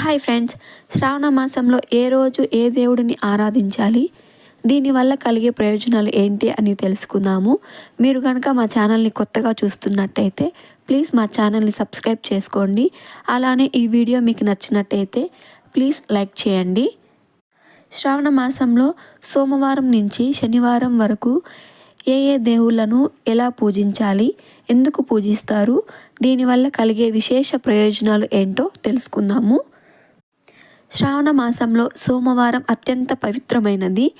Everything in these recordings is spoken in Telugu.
హాయ్ ఫ్రెండ్స్ శ్రావణ మాసంలో ఏ రోజు ఏ దేవుడిని ఆరాధించాలి? దీనివల్ల కలిగే ప్రయోజనాలు ఏంటి అని తెలుసుకుందాము. మీరు కనుక మా ఛానల్ని కొత్తగా చూస్తున్నట్టయితే ప్లీజ్ మా ఛానల్ని సబ్స్క్రైబ్ చేసుకోండి. అలానే ఈ వీడియో మీకు నచ్చినట్టయితే ప్లీజ్ లైక్ చేయండి. శ్రావణ మాసంలో సోమవారం నుంచి శనివారం వరకు ఏ ఏ దేవుళ్ళను ఎలా పూజించాలి ఎందుకు పూజిస్తారు దీనివల్ల కలిగే విశేష ప్రయోజనాలు ఏంటో తెలుసుకుందాము. శ్రావణ మాసంలో సోమవారం అత్యంత పవిత్రమైనది.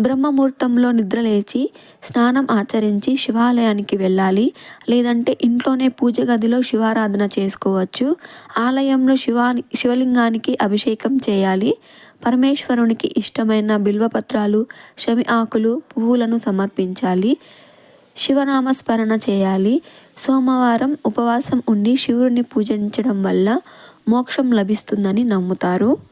బ్రహ్మముహూర్తంలో నిద్రలేచి స్నానం ఆచరించి శివాలయానికి వెళ్ళాలి. లేదంటే ఇంట్లోనే పూజ గదిలో శివారాధన చేసుకోవచ్చు. ఆలయంలో శివా శివలింగానికి అభిషేకం చేయాలి. పరమేశ్వరునికి ఇష్టమైన బిల్వపత్రాలు శమి ఆకులు పువ్వులను సమర్పించాలి. శివనామస్మరణ చేయాలి. సోమవారం ఉపవాసం ఉండి శివుడిని పూజించడం వల్ల మోక్షం లభిస్తుందని నమ్ముతారు.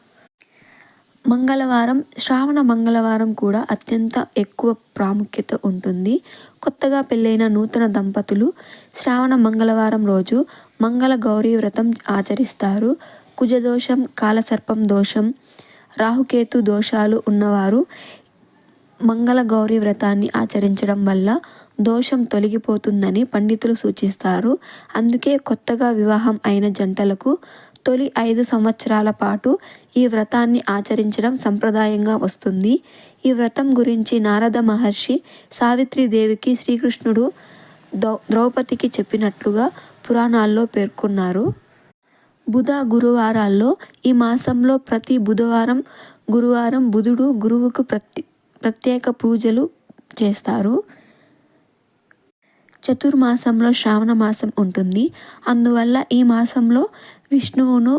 మంగళవారం శ్రావణ మంగళవారం కూడా అత్యంత ఎక్కువ ప్రాముఖ్యత ఉంటుంది. కొత్తగా పెళ్ళైన నూతన దంపతులు శ్రావణ మంగళవారం రోజు మంగళ గౌరీ వ్రతం ఆచరిస్తారు. కుజదోషం కాలసర్పం దోషం రాహుకేతు దోషాలు ఉన్నవారు మంగళ గౌరీ వ్రతాన్ని ఆచరించడం వల్ల దోషం తొలగిపోతుందని పండితులు సూచిస్తారు. అందుకే కొత్తగా వివాహం అయిన జంటలకు తొలి ఐదు సంవత్సరాల పాటు ఈ వ్రతాన్ని ఆచరించడం సంప్రదాయంగా వస్తుంది. ఈ వ్రతం గురించి నారద మహర్షి సావిత్రిదేవికి శ్రీకృష్ణుడు ద్రౌ ద్రౌపదికి చెప్పినట్లుగా పురాణాల్లో పేర్కొన్నారు. బుధ గురువారాల్లో ఈ మాసంలో ప్రతి బుధవారం గురువారం బుధుడు గురువుకు ప్రతి ప్రత్యేక పూజలు చేస్తారు. చతుర్మాసంలో శ్రావణ మాసం ఉంటుంది. అందువల్ల ఈ మాసంలో విష్ణువును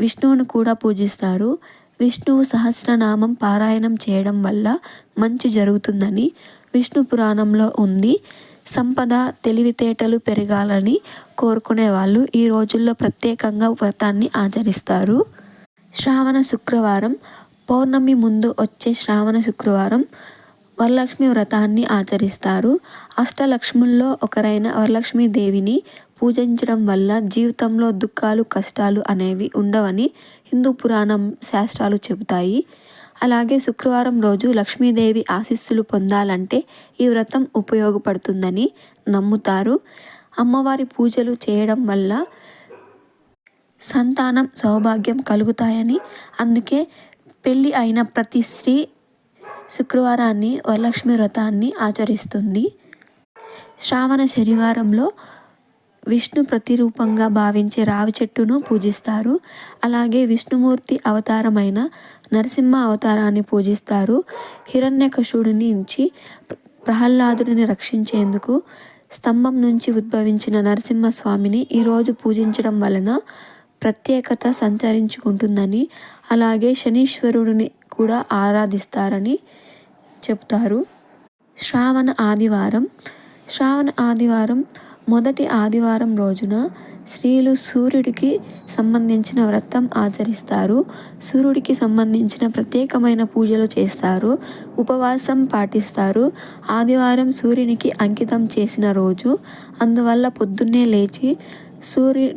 విష్ణువును కూడా పూజిస్తారు. విష్ణువు సహస్రనామం పారాయణం చేయడం వల్ల మంచి జరుగుతుందని విష్ణు పురాణంలో ఉంది. సంపద తెలివితేటలు పెరగాలని కోరుకునే వాళ్ళు ఈ రోజుల్లో ప్రత్యేకంగా వ్రతాన్ని ఆచరిస్తారు. శ్రావణ శుక్రవారం పౌర్ణమి ముందు వచ్చే శ్రావణ శుక్రవారం వరలక్ష్మి వ్రతాన్ని ఆచరిస్తారు. అష్టలక్ష్ముల్లో ఒకరైన వరలక్ష్మీదేవిని పూజించడం వల్ల జీవితంలో దుఃఖాలు కష్టాలు అనేవి ఉండవని హిందూ పురాణం శాస్త్రాలు చెబుతాయి. అలాగే శుక్రవారం రోజు లక్ష్మీదేవి ఆశీస్సులు పొందాలంటే ఈ వ్రతం ఉపయోగపడుతుందని నమ్ముతారు. అమ్మవారి పూజలు చేయడం వల్ల సంతానం సౌభాగ్యం కలుగుతాయని. అందుకే పెళ్ళి అయిన ప్రతి స్త్రీ శుక్రవారాన్ని వరలక్ష్మి వ్రతాన్ని ఆచరిస్తుంది. శ్రావణ శనివారంలో విష్ణు ప్రతిరూపంగా భావించే రావి చెట్టును పూజిస్తారు. అలాగే విష్ణుమూర్తి అవతారమైన నరసింహ అవతారాన్ని పూజిస్తారు. హిరణ్యకశుడిని నుంచి ప్రహ్లాదుడిని రక్షించేందుకు స్తంభం నుంచి ఉద్భవించిన నరసింహస్వామిని ఈరోజు పూజించడం వలన ప్రత్యేకత సంచరించుకుంటుందని అలాగే శనీశ్వరుడిని కూడా ఆరాధిస్తారని చెప్తారు. శ్రావణ ఆదివారం. శ్రావణ ఆదివారం మొదటి ఆదివారం రోజున స్త్రీలు సూర్యుడికి సంబంధించిన వ్రతం ఆచరిస్తారు. సూర్యుడికి సంబంధించిన ప్రత్యేకమైన పూజలు చేస్తారు. ఉపవాసం పాటిస్తారు. ఆదివారం సూర్యునికి అంకితం చేసిన రోజు. అందువల్ల పొద్దున్నే లేచి సూర్యు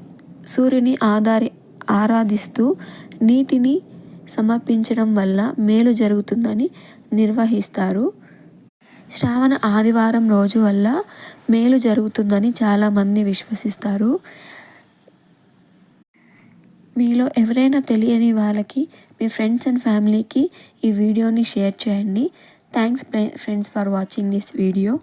సూర్యుని ఆధారి ఆరాధిస్తూ నీటిని సమర్పించడం వల్ల మేలు జరుగుతుందని నిర్వహిస్తారు. శ్రావణ ఆదివారం రోజు వల్ల మేలు జరుగుతుందని చాలామంది విశ్వసిస్తారు. మీలో ఎవరైనా తెలియని వాళ్ళకి మీ ఫ్రెండ్స్ అండ్ ఫ్యామిలీకి ఈ వీడియోని షేర్ చేయండి. Thanks friends for watching this video.